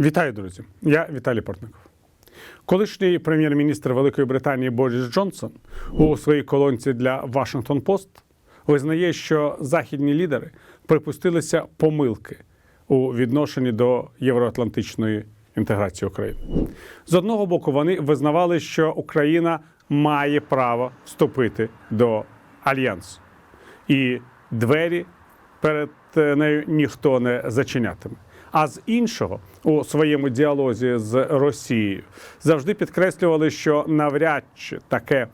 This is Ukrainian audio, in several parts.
Вітаю, друзі! Я Віталій Портников. Колишній прем'єр-міністр Великої Британії Борис Джонсон у своїй колонці для Washington Post визнає, що західні лідери припустилися помилки у відношенні до євроатлантичної інтеграції України. З одного боку, вони визнавали, що Україна має право вступити до альянсу, і двері перед нею ніхто не зачинятиме. А з іншого, у своєму діалозі з Росією завжди підкреслювали, що навряд чи таке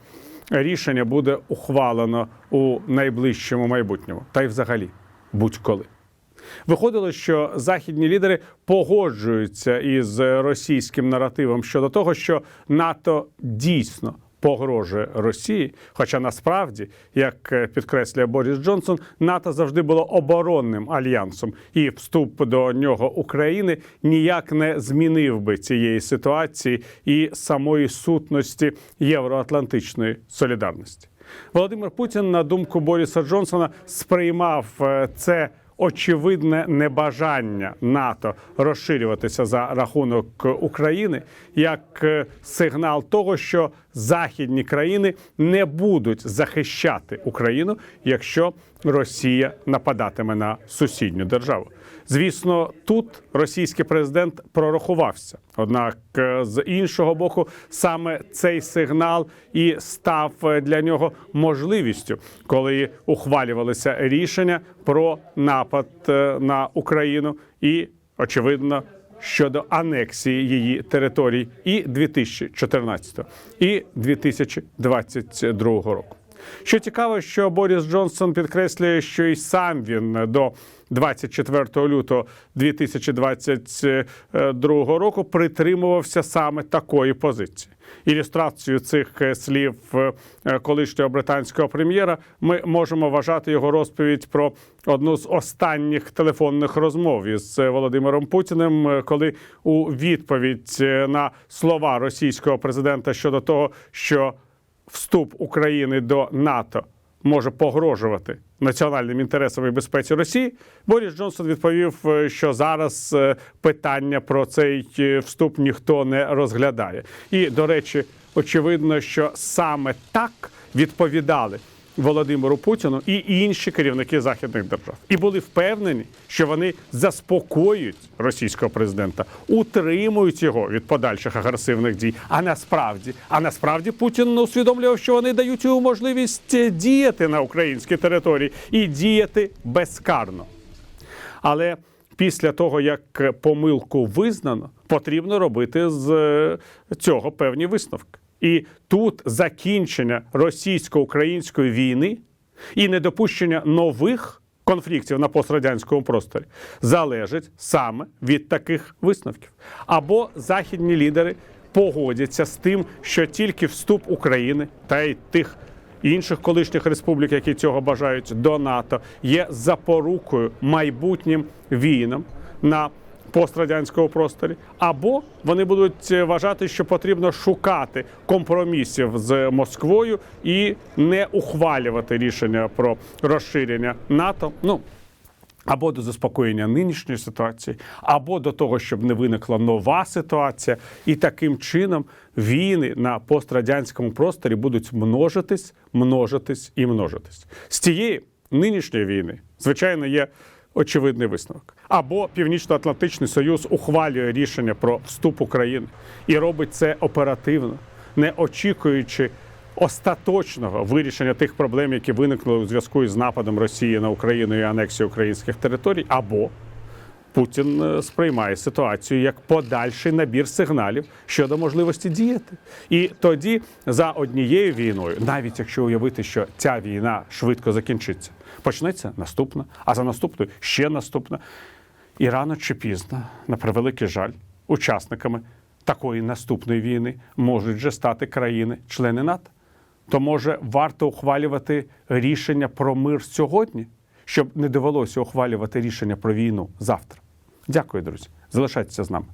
рішення буде ухвалено у найближчому майбутньому, та й взагалі будь-коли. Виходило, що західні лідери погоджуються із російським наративом щодо того, що НАТО дійсно погрожує Росії. Хоча насправді, як підкреслює Борис Джонсон, НАТО завжди було оборонним альянсом, і вступ до нього України ніяк не змінив би цієї ситуації і самої сутності євроатлантичної солідарності. Володимир Путін, на думку Бориса Джонсона, сприймав е, це очевидне небажання НАТО розширюватися за рахунок України як е, сигнал того, що західні країни не будуть захищати Україну, якщо Росія нападатиме на сусідню державу. Звісно, тут російський президент прорахувався. Однак, е, з іншого боку, саме цей сигнал і став е, для нього можливістю, коли ухвалювалися рішення про напад е, на Україну, і очевидно. Щодо анексії її територій і 2014 і 2022 року. Що цікаво, що Борис Джонсон підкреслює, що і сам він до 24 лютого 2022 року притримувався саме такої позиції. Ілюстрацією цих слів колишнього британського прем'єра ми можемо вважати його розповідь про одну з останніх телефонних розмов із Володимиром Путіним, коли у відповідь на слова російського президента щодо того, що вступ України до НАТО може погрожувати національним інтересам і безпеці Росії, Борис Джонсон відповів, що зараз питання про цей вступ ніхто не розглядає. І, до речі, очевидно, що саме так відповідали. Володимиру Путіну і інші керівники західних держав і були впевнені, що вони заспокоюють російського президента, утримують його від подальших агресивних дій. А насправді, а насправді Путін усвідомлював, що вони дають йому можливість діяти на українській території і діяти безкарно. Але після того, як помилку визнано, потрібно робити з цього певні висновки. І тут закінчення російсько-української війни і недопущення нових конфліктів на пострадянському просторі залежить саме від таких висновків. Або західні лідери погодяться з тим, що тільки вступ України та й тих інших колишніх республік, які цього бажають, до НАТО, є запорукою майбутнім війнам на пострадянського просторі, або вони будуть вважати, що потрібно шукати компромісів з Москвою і не ухвалювати рішення про розширення НАТО. Ну або до заспокоєння нинішньої ситуації, або до того, щоб не виникла нова ситуація, і таким чином війни на пострадянському просторі будуть множитись, множитись і множитись. З цієї нинішньої війни, звичайно, є очевидний висновок. Або Північно-Атлантичний Союз ухвалює рішення про вступ України і робить це оперативно, не очікуючи остаточного вирішення тих проблем, які виникли у зв'язку із нападом Росії на Україну і анексією українських територій, або Путін сприймає ситуацію як подальший набір сигналів щодо можливості діяти. І тоді за однією війною, навіть якщо уявити, що ця війна швидко закінчиться, почнеться наступна, а за наступною ще наступна. І рано чи пізно, на превеликий жаль, учасниками такої наступної війни можуть вже стати країни-члени НАТО. То може варто ухвалювати рішення про мир сьогодні, щоб не довелося ухвалювати рішення про війну завтра. Дякую, друзі. Залишайтеся з нами.